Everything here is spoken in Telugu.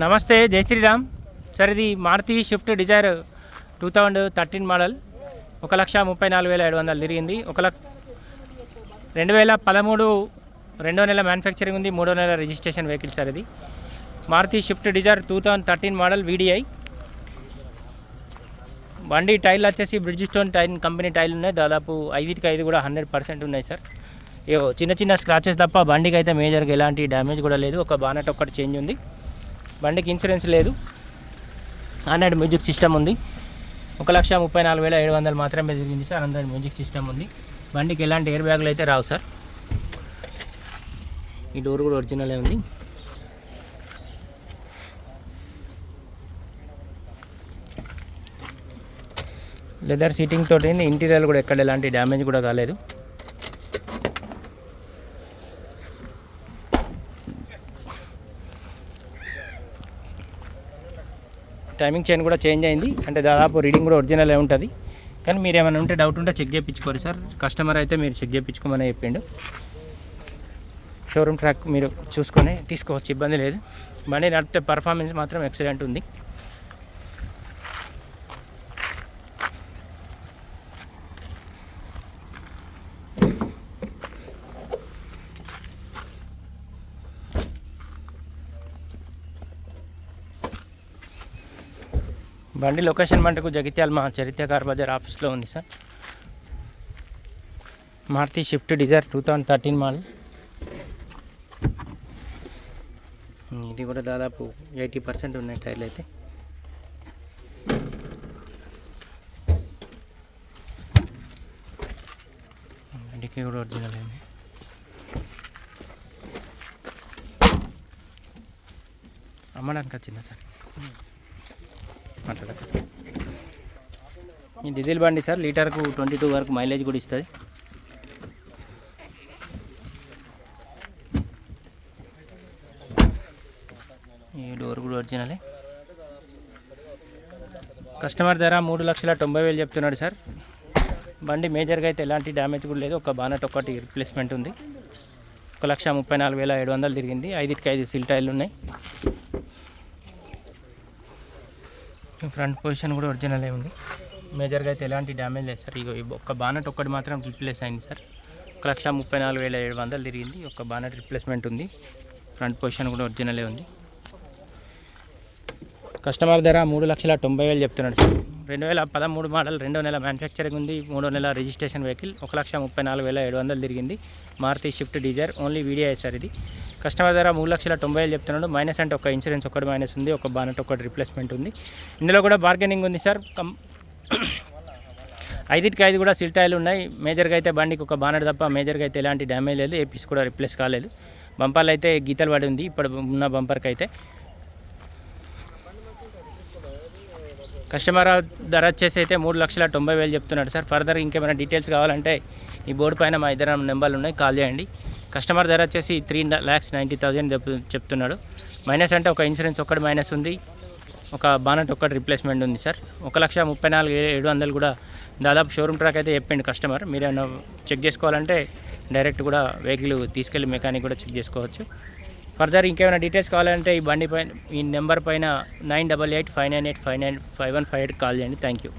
నమస్తే జై శ్రీరామ్. సార్ ఇది Maruti Swift Dzire two thousand thirteen model. ఒక లక్ష ముప్పై నాలుగు వేల ఏడు వందలు తిరిగింది. ఒక లక్ష రెండు వేల పదమూడు రెండో నెల మ్యానుఫ్యాక్చరింగ్ ఉంది మూడో నెల రిజిస్ట్రేషన్ వెహికల్ సార్ ఇది. Maruti Swift Dzire two thousand thirteen model VDI బండి టైర్లు వచ్చేసి బ్రిడ్జ్ స్టోన్ టైర్ కంపెనీ టైర్లు ఉన్నాయి. దాదాపు ఐదుకి ఐదు కూడా హండ్రెడ్ పర్సెంట్ ఉన్నాయి సార్. ఏవో చిన్న చిన్న స్క్రాచెస్ తప్ప బండికి అయితే మేజర్గా ఎలాంటి డ్యామేజ్ కూడా లేదు. ఒక బానెట్ ఒక్కటి చేంజ్ ఉంది. బండికి ఇన్సూరెన్స్ లేదు. హండ్రెడ్ మ్యూజిక్ సిస్టమ్ ఉంది. ఒక లక్ష ముప్పై నాలుగు వేల ఏడు వందలు మాత్రమే తిరిగింది సార్. హండ్రెడ్ మ్యూజిక్ సిస్టమ్ ఉంది. బండికి ఎలాంటి ఎయిర్ బ్యాగులు అయితే రావు సార్. ఈ డోర్ కూడా ఒరిజినలే ఉంది. లెదర్ సీటింగ్ తోటి ఇంటీరియర్ కూడా ఎక్కడ ఎలాంటి డ్యామేజ్ కూడా కాలేదు. టైమింగ్ చైన్ కూడా చేంజ్ అయింది. అంటే దాదాపు రీడింగ్ కూడా ఒరిజినలే ఉంటుంది. కానీ మీరు ఏమైనా ఉంటే డౌట్ ఉంటే చెక్ చేయించుకోరు సార్. కస్టమర్ అయితే మీరు చెక్ చేయించుకోమని చెప్పిండు. షోరూమ్ ట్రాక్ మీరు చూసుకొని తీసుకోవచ్చు ఇబ్బంది లేదు. బండి నడిపితే పర్ఫార్మెన్స్ మాత్రం ఎక్సలెంట్ ఉంది. బండి లొకేషన్ మటుకు జగిత్యాల మా చరిత్రకార్ బజార్ ఆఫీస్లో ఉంది sir. Maruti Swift Dzire two thousand thirteen model ఇది కూడా దాదాపు ఎయిటీ పర్సెంట్ ఉన్నాయి టైర్లు అయితే. బండికి కూడా ఒరిజినల్ అయింది అమ్మడానికి వచ్చిందా సార్? మాట్లాడక. ఈ డీజిల్ బండి సార్ లీటర్కు ట్వంటీ టూ వరకు మైలేజ్ కూడా ఇస్తుంది. ఈ డోర్ కూడా ఒరిజినలే. కస్టమర్ ధర మూడు లక్షల తొంభై వేలు చెప్తున్నాడు సార్. బండి మేజర్గా అయితే ఎలాంటి డ్యామేజ్ కూడా లేదు. ఒక బానట్ ఒకటి రిప్లేస్మెంట్ ఉంది. ఒక లక్ష ముప్పై నాలుగు వేల ఏడు వందలు తిరిగింది. ఐదుకి ఐదు సిల్ టైర్లు ఉన్నాయి. ఫ్రంట్ పొజిషన్ కూడా ఒరిజినలే ఉంది. మేజర్గా అయితే ఎలాంటి డ్యామేజ్ లేదు సార్. ఇగో ఒక్క బానట్ ఒక్కటి మాత్రం రిప్లేస్ అయింది సార్. ఒక లక్ష ముప్పై నాలుగు వేల ఏడు వందలు తిరిగింది. ఒక బానట్ రిప్లేస్మెంట్ ఉంది. ఫ్రంట్ పొజిషన్ కూడా ఒరిజినలే ఉంది. కస్టమర్ ధర మూడు లక్షల తొంభై వేలు చెప్తున్నాడు సార్. రెండు వేల పదమూడు మోడల్ రెండో నెల మ్యానుఫ్యాక్చరింగ్ ఉంది. మూడో నెల రిజిస్ట్రేషన్ వెహికల్ ఒక లక్ష ముప్పై నాలుగు వేల ఏడు వందలు తిరిగింది. Maruti Swift Dzire only video sir ఇది. కస్టమర్ ధర మూడు లక్షల తొంభై వేలు చెప్తున్నాడు. మైనస్ అంటే ఒక ఇన్సూరెన్స్ ఒకటి మైనస్ ఉంది ఒక బానట్ ఒకటి రిప్లేస్మెంట్ ఉంది. ఇందులో కూడా బార్గెనింగ్ ఉంది సార్. కం ఐదుకి ఐదు కూడా సిల్టాయిలు ఉన్నాయి. మేజర్గా అయితే బండికి ఒక బానట్ తప్ప మేజర్గా అయితే ఎలాంటి డ్యామేజ్ లేదు. ఏపీస్ కూడా రిప్లేస్ కాలేదు. బంపర్లు అయితే గీతలు పడి ఉంది. ఇప్పుడు ఉన్న బంపర్కి అయితే కస్టమర్ ధర వచ్చేసి అయితే మూడు లక్షల తొంభై వేలు చెప్తున్నాడు సార్. ఫర్దర్ ఇంకేమైనా డీటెయిల్స్ కావాలంటే ఈ బోర్డు పైన మా ఇద్దరు నెంబర్లు ఉన్నాయి కాల్ చేయండి. కస్టమర్ ధర వచ్చేసి త్రీ ల్యాక్స్ నైంటీ థౌజండ్ చెప్తున్నాడు. మైనస్ అంటే ఒక ఇన్సూరెన్స్ ఒక్కటి మైనస్ ఉంది. ఒక బానట్ ఒక్కటి రిప్లేస్మెంట్ ఉంది సార్. ఒక లక్ష ముప్పై నాలుగు ఏడు వందలు కూడా దాదాపు షోరూమ్ ట్రాక్ అయితే చెప్పిండు కస్టమర్. మీరు ఏమైనా చెక్ చేసుకోవాలంటే డైరెక్ట్ కూడా వెహికల్ తీసుకెళ్ళి మెకానిక్ కూడా చెక్ చేసుకోవచ్చు. ఫర్దర్ ఇంకేమైనా డీటెయిల్స్ కావాలంటే ఈ బండి పైన ఈ నెంబర్ పైన nine double eight five nine eight five nine five one five eight call చేయండి. Thank you.